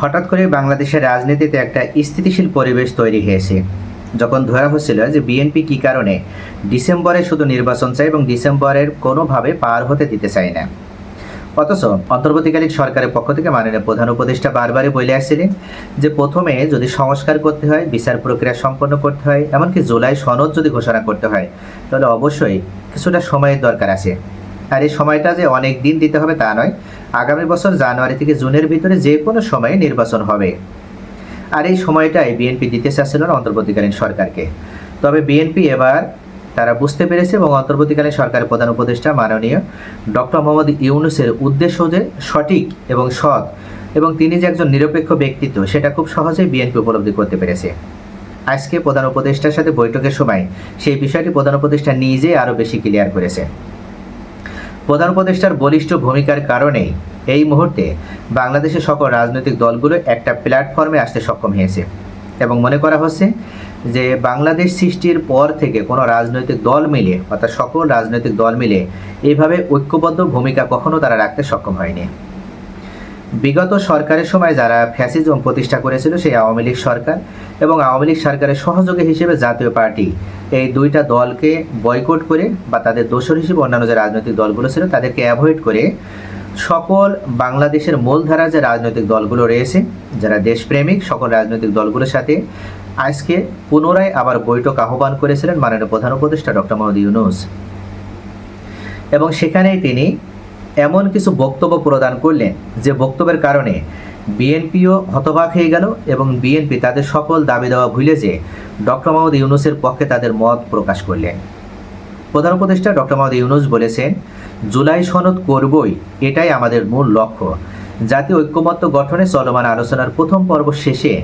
হঠাৎ করে বাংলাদেশের রাজনীতিতে একটা স্থিতিশীল পরিবেশ তৈরি হয়েছে। যখন ধরা হচ্ছিল যে বিএনপি কী কারণে ডিসেম্বরে শুধু নির্বাচন চায় এবং ডিসেম্বরের কোনোভাবে পার হতে দিতে চায় না। অথচ অন্তর্বর্তীকালীন সরকারের পক্ষ থেকে মাননীয় প্রধান উপদেষ্টা বারবারই বলে আসছিলেন যে প্রথমে যদি সংস্কার করতে হয়, বিচার প্রক্রিয়া সম্পন্ন করতে হয়, এমনকি জুলাই সনদ যদি ঘোষণা করতে হয়, তাহলে অবশ্যই কিছুটা সময়ের দরকার আছে। আর এই সময়টা যে অনেক দিন দিতে হবে তা নয় আগামী বছর জানুয়ারি থেকে জুনের ভিতরে যে কোনো সময়ে নির্বাচন হবে। আর এই সময়টাই বিএনপি দিতে চাচ্ছিল না অন্তর্বর্তীকালীন সরকারকে। তবে বিএনপি এবার তারা বুঝতে পেরেছে এবং অন্তর্বর্তীকালীন সরকারের প্রধান উপদেষ্টা মাননীয় ডক্টর মোহাম্মদ ইউনুসের উদ্দেশ্য যে সঠিক এবং সৎ এবং তিনি যে একজন নিরপেক্ষ ব্যক্তিত্ব, সেটা খুব সহজেই বিএনপি উপলব্ধি করতে পেরেছে। আজকে প্রধান উপদেষ্টার সাথে বৈঠকের সময় সেই বিষয়টি প্রধান উপদেষ্টা নিজে আরও বেশি ক্লিয়ার করেছে। প্রধান উপদেষ্টার বলিষ্ঠ ভূমিকার কারণেই এই মুহূর্তে বাংলাদেশের সকল রাজনৈতিক দলগুলো একটা প্ল্যাটফর্মে আসতে সক্ষম হয়েছে। এবং মনে করা হচ্ছে যে বাংলাদেশ সৃষ্টির পর থেকে কোনো রাজনৈতিক দল মিলে, অর্থাৎ সকল রাজনৈতিক দল মিলে এইভাবে ঐক্যবদ্ধ ভূমিকা কখনো তারা রাখতে সক্ষম হয়নি। বিগত সরকারের সময় যারা ফ্যাসিজম প্রতিষ্ঠা করেছিল সেই আওয়ামী লীগ সরকার এবং আওয়ামী লীগ সরকারের সহযোগী হিসেবে জাতীয় পার্টি এই দুইটা দলকে বয়কট করে বা তাদের দোষর হিসেবে অন্যান্য যে রাজনৈতিক দলগুলো ছিল তাদেরকে অ্যাভয়েড করে সকল বাংলাদেশের মূলধারা যে রাজনৈতিক দলগুলো রয়েছে, যারা দেশপ্রেমিক সকল রাজনৈতিক দলগুলোর সাথে আজকে পুনরায় আবার বৈঠক আহ্বান করেছিলেন মাননীয় প্রধান উপদেষ্টা ডক্টর মোহাম্মদ ইউনুস। এবং সেখানেই তিনি এমন কিছু বক্তব্য প্রদান করলেন যে বক্তব্যের কারণে বিএনপিও হতবাক হয়ে গেল এবং বিএনপি তাদের সকল দাবি দেওয়া ভুলে যে ডক্টর মোহাম্মদ ইউনুসের পক্ষে তাদের মত প্রকাশ করলেন। প্রধান উপদেষ্টা ডক্টর মোহাম্মদ ইউনুস বলেছেন, জুলাই সনদ করবই, এটাই আমাদের মূল লক্ষ্য। জাতীয় ঐক্যমত্য গঠনে চলমান আলোচনার প্রথম পর্ব শেষে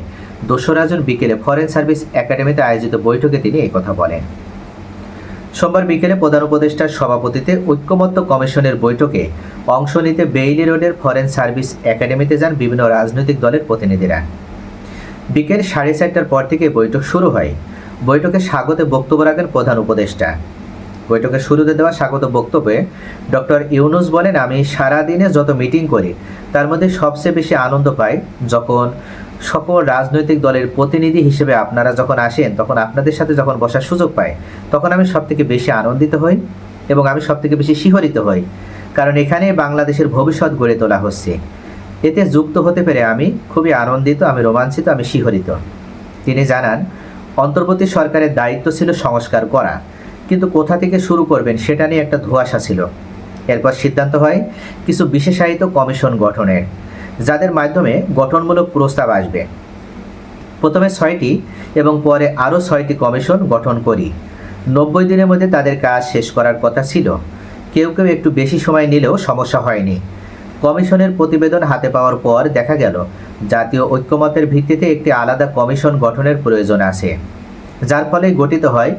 দোসরা জুন বিকেলে ফরেন সার্ভিস একাডেমিতে আয়োজিত বৈঠকে তিনি কথা বলেন। সোমবার বিকেলে প্রধান উপদেষ্টার সভাপতিতে ঐক্যমত্য কমিশনের বৈঠকে অংশ নিতে বেইলি রোডের ফরেন সার্ভিস একাডেমিতে যান বিভিন্ন রাজনৈতিক দলের প্রতিনিধিরা। বিকেল সাড়ে চারটার পর থেকে বৈঠক শুরু হয়। বৈঠকে স্বাগতে বক্তব্য রাখেন প্রধান উপদেষ্টা। বৈঠকের শুরুতে দেওয়া স্বাগত বক্তব্যে ডক্টর ইউনুস বলেন, আমি সারা দিনে যত মিটিং করি, তার মধ্যে সবচেয়ে বেশি আনন্দ পাই যখন সকল রাজনৈতিক দলের প্রতিনিধি হিসেবে আপনারা যখন আসেন, তখন আপনাদের সাথে যখন বসার সুযোগ পাই, তখন আমি সব থেকে বেশি আনন্দিত হই এবং আমি সব থেকে বেশি শিহরিত হই। কারণ এখানে বাংলাদেশের ভবিষ্যৎ গড়ে তোলা হচ্ছে। এতে যুক্ত হতে পেরে আমি খুবই আনন্দিত, আমি রোমাঞ্চিত, আমি শিহরিত। তিনি জানান, অন্তর্বর্তী সরকারের দায়িত্ব ছিল সংস্কার করা, কিন্তু কোথা থেকে শুরু করবেন সেটা নিয়ে একটা ধোঁয়াশা ছিল। এরপর সিদ্ধান্ত হয়, কিছু বিশেষায়িত কমিশন গঠনের। যাদের মাধ্যমে গঠনমূলক প্রস্তাব আসবে। প্রথমে ছয়টি এবং পরে আরও ছয়টি কমিশন গঠন করি। নব্বই দিনের মধ্যে তাদের কাজ শেষ করার কথা ছিল। কেউ কেউ একটু বেশি সময় নিলেও সমস্যা হয়নি। কমিশনের প্রতিবেদন হাতে পাওয়ার পর দেখা গেল, জাতীয় ঐক্যমতের ভিত্তিতে একটি আলাদা কমিশন গঠনের প্রয়োজন আছে, যার ফলে গঠিত হয়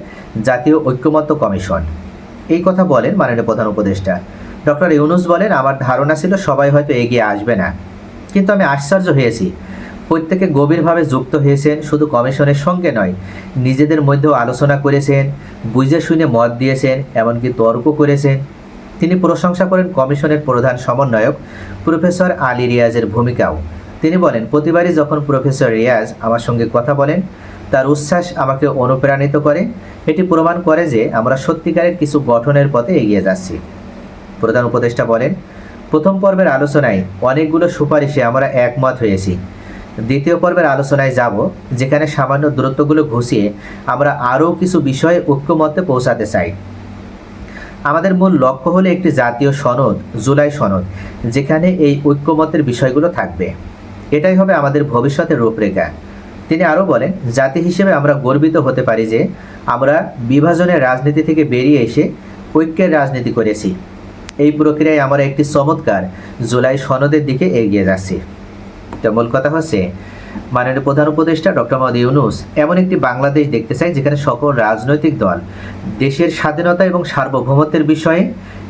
জাতীয় ঐক্যমত্য কমিশন। এই কথা বলেন মাননীয় প্রধান উপদেষ্টা। ডক্টর ইউনুস বলেন, আমার ধারণা ছিল সবাই হয়তো এগিয়ে আসবে না। কিন্তু আমি আশ্চর্য হয়েছি। প্রত্যেকে গভীরভাবে যুক্ত হয়েছেন, শুধু কমিশনের সঙ্গে নয়, নিজেদের মধ্যেও আলোচনা করেছেন, বুঝে শুনে মত দিয়েছেন, এমনকি তর্ক করেছেন। তিনি প্রশংসা করেন কমিশনের প্রধান সমন্বয়ক প্রফেসর আলী রিয়াজের ভূমিকাও। তিনি বলেন, প্রতিবারই যখন প্রফেসর রিয়াজ আমার সঙ্গে কথা বলেন, তার উচ্ছ্বাস আমাকে অনুপ্রাণিত করে। এটি প্রমাণ করে যে আমরা সত্যিকারের কিছু গঠনের পথে এগিয়ে যাচ্ছি। প্রধান উপদেষ্টা বলেন প্রথম পর্বের আলোচনায় অনেকগুলো সুপারিশে আমরা একমত হয়েছি। দ্বিতীয় পর্বের আলোচনায় যাব, যেখানে সামান্য দূরত্বগুলো ঘুষিয়ে আমরা আরও কিছু বিষয়ে ঐক্যমত্যে পৌঁছাতে চাই। আমাদের মূল লক্ষ্য হলো একটি জাতীয় সনদ, জুলাই সনদ, যেখানে এই ঐক্যমতের বিষয়গুলো থাকবে। এটাই হবে আমাদের ভবিষ্যতের রূপরেখা। তিনি আরও বলেন, জাতি হিসেবে আমরা গর্বিত হতে পারি যে আমরা বিভাজনের রাজনীতি থেকে বেরিয়ে এসে ঐক্যের রাজনীতি করেছি। এই প্রক্রিয়ায় আমরা একটি চমৎকার জুলাই সনদের দিকে এগিয়ে যাচ্ছি। তো মূল কথা হচ্ছে, মাননীয় প্রধান উপদেষ্টা ডক্টর মোহাম্মদ ইউনুস এমন একটি বাংলাদেশ দেখতে চাই যেখানে সকল রাজনৈতিক দল দেশের স্বাধীনতা এবং সার্বভৌমত্বের বিষয়ে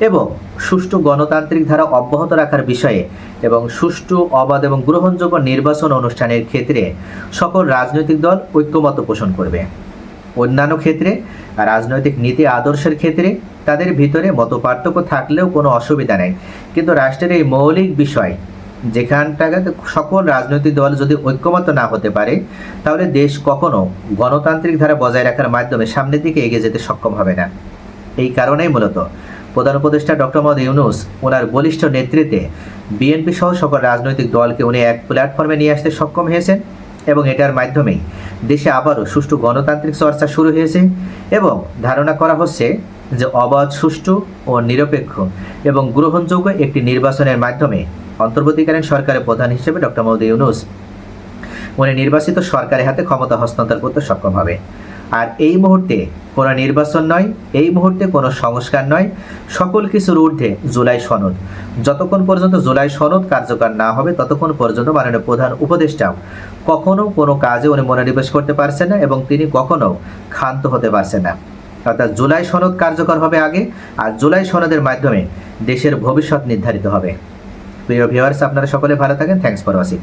এবং সুষ্ঠু গণতান্ত্রিক ধারা অব্যাহত রাখার বিষয়ে এবং সুষ্ঠু, অবাধ এবং গ্রহণযোগ্য নির্বাচন অনুষ্ঠানের ক্ষেত্রে সকল রাজনৈতিক দল ঐক্যমত পোষণ করবে। অন্যান্য ক্ষেত্রে, রাজনৈতিক নীতি, আদর্শের ক্ষেত্রে তাদের ভিতরে মত পার্থক্য থাকলেও কোনো অসুবিধা নেই। কিন্তু রাষ্ট্রের এই মৌলিক বিষয় যেখানটাতে সকল রাজনৈতিক দল যদি ঐক্যমত্য না হতে পারে, তাহলে দেশ কখনো গণতান্ত্রিক ধারা বজায় রাখার মাধ্যমে সামনের দিকে এগিয়ে যেতে সক্ষম হবে না। এই কারণেই মূলত প্রধান উপদেষ্টা ডক্টর মোহাম্মদ ইউনুস ওনার বলিষ্ঠ নেতৃত্বে বিএনপি সহ সকল রাজনৈতিক দলকে উনি এক প্ল্যাটফর্মে নিয়ে আসতে সক্ষম হয়েছেন। এবং এটার মাধ্যমেই দেশে আবারও সুষ্ঠু গণতান্ত্রিক চর্চা শুরু হয়েছে এবং ধারণা করা হচ্ছে যে অবাধ, সুষ্ঠু ও নিরপেক্ষ এবং গ্রহণযোগ্য একটি নির্বাচনের মাধ্যমে অন্তর্বর্তীকালীন সরকারের প্রধান হিসেবে ডক্টর মৌদি ইউনুস, উনি নির্বাচিত সরকারের হাতে ক্ষমতা হস্তান্তর করতে সক্ষম হবে। আর এই মুহূর্তে কোনো নির্বাচন নয়, এই মুহূর্তে কোনো সংস্কার নয়, সকল কিছুর ঊর্ধ্বে জুলাই সনদ। যতক্ষণ পর্যন্ত জুলাই সনদ কার্যকর না হবে, ততক্ষণ পর্যন্ত মাননীয় প্রধান উপদেষ্টাও কখনো কোনো কাজে উনি মনোনিবেশ করতে পারছেন না এবং তিনি কখনো ক্ষান্ত হতে পারছেন না। অর্থাৎ জুলাই সনদ কার্যকর হবে আগে, আর জুলাই সনদের মাধ্যমে দেশের ভবিষ্যৎ নির্ধারিত হবে। প্রিয় ভিউয়ার্স আপনারা সকলে ভালো থাকেন। Thanks for watching